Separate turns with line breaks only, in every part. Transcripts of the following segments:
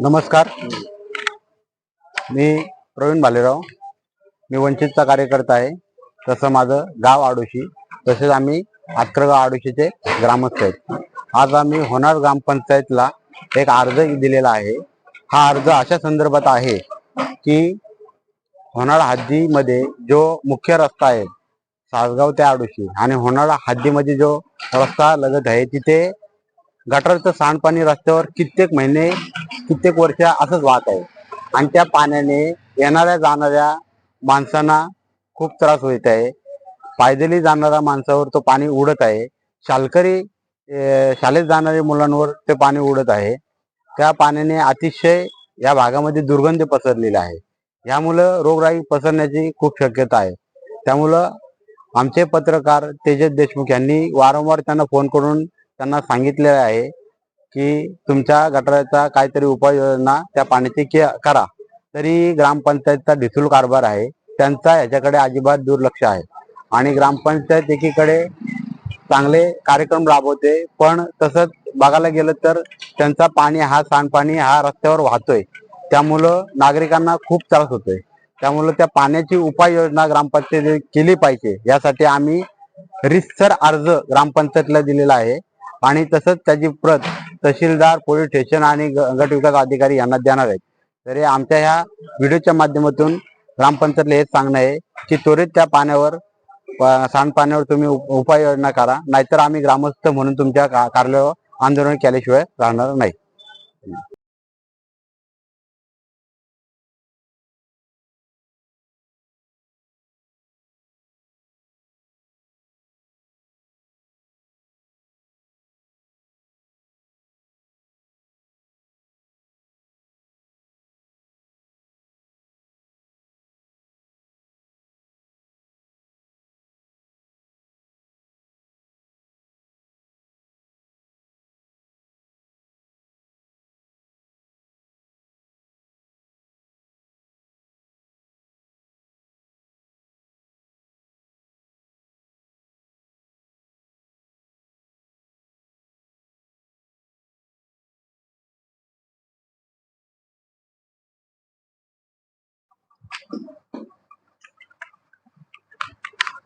नमस्कार. मी प्रवीण भालेराव. मी वंचितचा कार्यकर्ता आहे. तसं माझं गाव आडोशी. तसेच आम्ही आतकरगाव आडोशीचे ग्रामस्थ आहेत. आज आम्ही होणार ग्रामपंचायतला एक अर्ज दिलेला आहे. हा अर्ज अशा संदर्भात आहे की होणार हद्दीमध्ये जो मुख्य रस्ता आहे सासगाव ते आडोशी. आणि होणारा हद्दीमध्ये जो रस्ता लगत आहे तिथे गटारचं सांडपाणी रस्त्यावर कित्येक महिने कित्येक वर्ष असंच वाहत आहे. आणि त्या पाण्याने येणाऱ्या जाणाऱ्या माणसांना खूप त्रास होत आहे. पायदली जाणाऱ्या माणसावर तो पाणी उडत आहे. शालकरी शाळेत जाणाऱ्या मुलांवर ते पाणी उडत आहे. त्या पाण्याने अतिशय या भागामध्ये दुर्गंध पसरलेली आहे. यामुळं रोगराई पसरण्याची खूप शक्यता आहे. त्यामुळं आमचे पत्रकार तेजस देशमुख यांनी वारंवार त्यांना फोन करून त्यांना सांगितले आहे की तुमच्या गटाराचा काहीतरी उपाययोजना त्या पाण्याची करा. तरी ग्रामपंचायतचा ढिसूल कारभार आहे. त्यांचा याच्याकडे अजिबात दुर्लक्ष आहे. आणि ग्रामपंचायत एकीकडे चांगले कार्यक्रम राबवते पण तसंच बघायला गेलं तर त्यांचा पाणी हा सांडपाणी हा रस्त्यावर वाहतोय. त्यामुळं नागरिकांना खूप त्रास होतोय. त्यामुळे त्या पाण्याची उपाययोजना ग्रामपंचायत केली पाहिजे. यासाठी आम्ही रितसर अर्ज ग्रामपंचायतला दिलेला आहे. आणि तसंच त्याची प्रत तहसीलदार पोलीस स्टेशन आणि ग- गट विकास अधिकारी यांना देणार आहेत. तरी आमच्या ह्या व्हिडिओच्या माध्यमातून ग्रामपंचायतला हेच सांगणं आहे की त्वरित त्या पाण्यावर सांडपाण्यावर तुम्ही उप- उपाययोजना करा. नाहीतर आम्ही ग्रामस्थ म्हणून तुमच्या कार्यालयावर आंदोलन केल्याशिवाय राहणार नाही.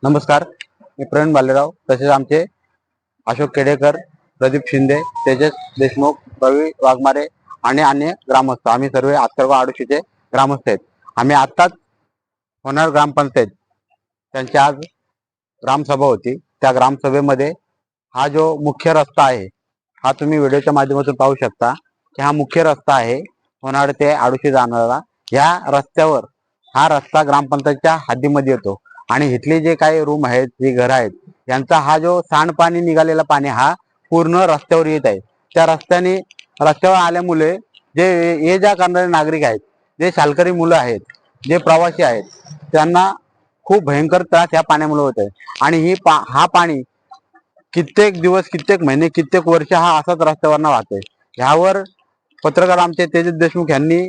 नमस्कार मी प्रवीण बालेराव तसेच आमचे अशोक केडेकर प्रदीप शिंदे तेजस देशमुख रवी वाघमारे आणि अन्य ग्रामस्थ. आम्ही सर्व आत्तरगाव आडोशीचे ग्रामस्थ आहेत. आम्ही आत्ताच होणार ग्रामपंचायत. त्यांची आज ग्रामसभा होती. त्या ग्रामसभेमध्ये हा जो मुख्य रस्ता आहे हा तुम्ही व्हिडिओच्या माध्यमातून पाहू शकता की हा मुख्य रस्ता आहे होणार ते आडोशी जाणारा या रस्त्यावर हा रस्ता ग्रामपंचायतच्या हद्दीमध्ये येतो. आणि इथले जे काही रूम आहेत जे घर आहेत यांचा हा जो सांडपाणी निघालेला पाणी हा पूर्ण रस्त्यावर येत आहे. त्या रस्त्याने रस्त्यावर आल्यामुळे जे ये जा करणारे नागरिक आहेत जे शालकरी मुलं आहेत जे प्रवासी आहेत त्यांना खूप भयंकर त्रास या पाण्यामुळे होत आहे. आणि ही पा हा पाणी कित्येक दिवस कित्येक महिने कित्येक वर्ष हा असाच रस्त्यावरनं वाहतोय. ह्यावर पत्रकार आमचे तेजस देशमुख यांनी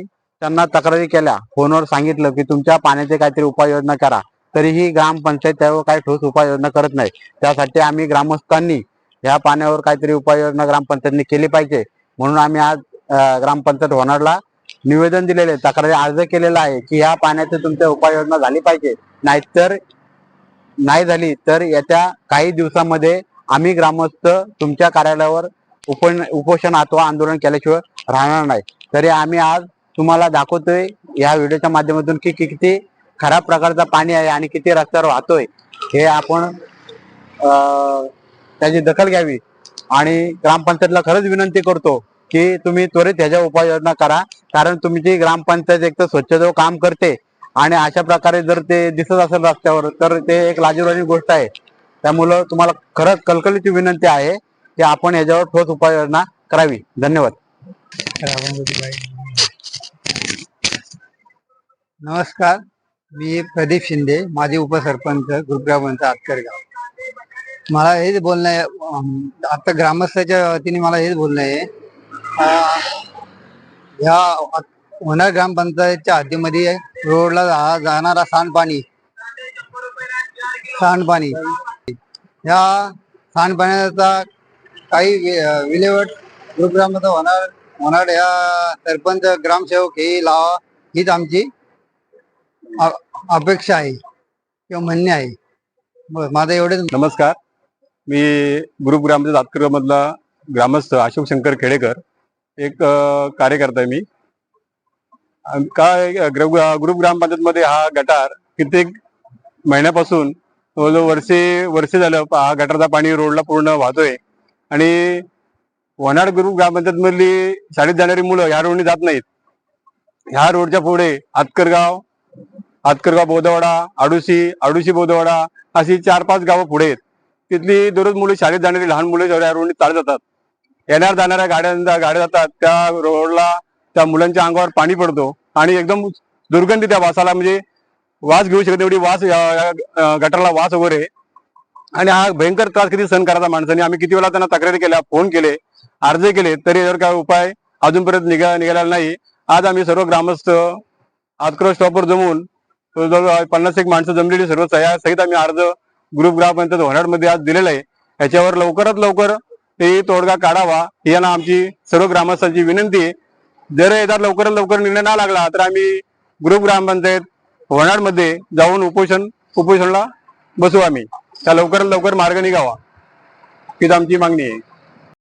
त्यांना तक्रारी केल्या. फोनवर सांगितलं की तुमच्या पाण्याचे काहीतरी उपाययोजना करा. तरीही ग्रामपंचायत त्यावर काही ठोस उपाययोजना करत नाही. त्यासाठी आम्ही ग्रामस्थांनी या पाण्यावर काहीतरी उपाययोजना ग्रामपंचायतने केली पाहिजे. म्हणून आम्ही आज ग्रामपंचायत होणारला निवेदन दिलेले तक्रारी अर्ज केलेला आहे की या पाण्याची तुमच्या उपाययोजना झाली पाहिजे. नाहीतर नाही झाली तर येत्या काही दिवसामध्ये आम्ही ग्रामस्थ तुमच्या कार्यालयावर उप उपोषण अथवा आंदोलन केल्याशिवाय राहणार नाही. तरी आम्ही आज तुम्हाला दाखवतोय या व्हिडिओच्या माध्यमातून की किती खराब प्रकारचा पाणी आहे आणि किती रस्त्यावर वाहतोय. हे आपण त्याची दखल घ्यावी. आणि ग्रामपंचायतला खरंच विनंती करतो की तुम्ही त्वरित ह्याच्या उपाययोजना करा. कारण तुमची ग्रामपंचायत एक तर स्वच्छतेवर काम करते आणि अशा प्रकारे जर ते दिसत असेल रस्त्यावर तर ते एक लाजीरवाणी गोष्ट आहे. त्यामुळं तुम्हाला खरंच कलकलीची विनंती आहे की आपण याच्यावर ठोस उपाययोजना करावी. धन्यवाद.
नमस्कार मी प्रदीप शिंदे माजी उपसरपंच गुरुग्रामपंच आतकरगाव मला हेच बोलणं आहे आता ग्रामस्थाच्या वतीने मला हेच बोलणं आहे ह्या होणार ग्रामपंचायतच्या हद्दीमध्ये रोडला जा- जाणारा सांडपाणी सांडपाणी ह्या सांडपाण्याचा काही वि- अं, विल्हेवाट होणार होणार या सरपंच ग्रामसेवक हे लावा हीच आमची अपेक्षा आहे किंवा म्हणणे आहे. बस माझं एवढेच.
नमस्कार. मी ग्रुप ग्रामपंचायत मधला ग्रामस्थ अशोक शंकर खेडेकर. एक कार्यकर्ता आहे मी. काय ग्रुप ग्रुपमध्ये हा गटार कित्येक महिन्यापासून वर्षे वर्षे झालं हा गटारचा पाणी रोडला पूर्ण वाहतोय. आणि वनाड ग्रुप ग्रामपंचायतमधली शाळेत जाणारी मुलं ह्या रोडने जात नाहीत. ह्या रोडच्या पुढे आतकरगाव हातकरगाव बोदवाडा आडुशी आडुशी बोधवाडा अशी चार पाच गावं पुढे आहेत. तिथली दररोज मुलं शाळेत जाणारी लहान मुलं या रोडने चालत जातात. येणार जाणाऱ्या गाड्या गाड्या जातात. त्या रोडला त्या मुलांच्या अंगावर पाणी पडतो आणि एकदम दुर्गंधी त्या वासाला म्हणजे वास घेऊ शकत एवढी वास या- गटारला वास वगैरे आणि हा भयंकर त्रास किती सहन करायचा माणसाने. आम्ही किती वेळा त्यांना तक्रारी केल्या फोन केले अर्ज केले तरी यावर काय उपाय अजूनपर्यंत निघा निघालेला नाही. आज आम्ही सर्व ग्रामस्थ आतकर स्टॉपवर जमून जवळजवळ पन्नास एक माणसं जमलेली सर्व तयार सहित आम्ही अर्ज ग्रुप ग्रामपंचायत होणारमध्ये आज दिलेला आहे. याच्यावर लवकरात लवकर ते तोडगा काढावा ही यांना आमची सर्व ग्रामस्थांची विनंती आहे. जर याचा लवकरात लवकर निर्णय ना लागला तर आम्ही ग्रुप ग्रामपंचायत होणारमध्ये जाऊन उपोषण उपोषणला बसू आम्ही. त्या लवकरात लवकर मार्ग निघावा हीच आमची मागणी आहे.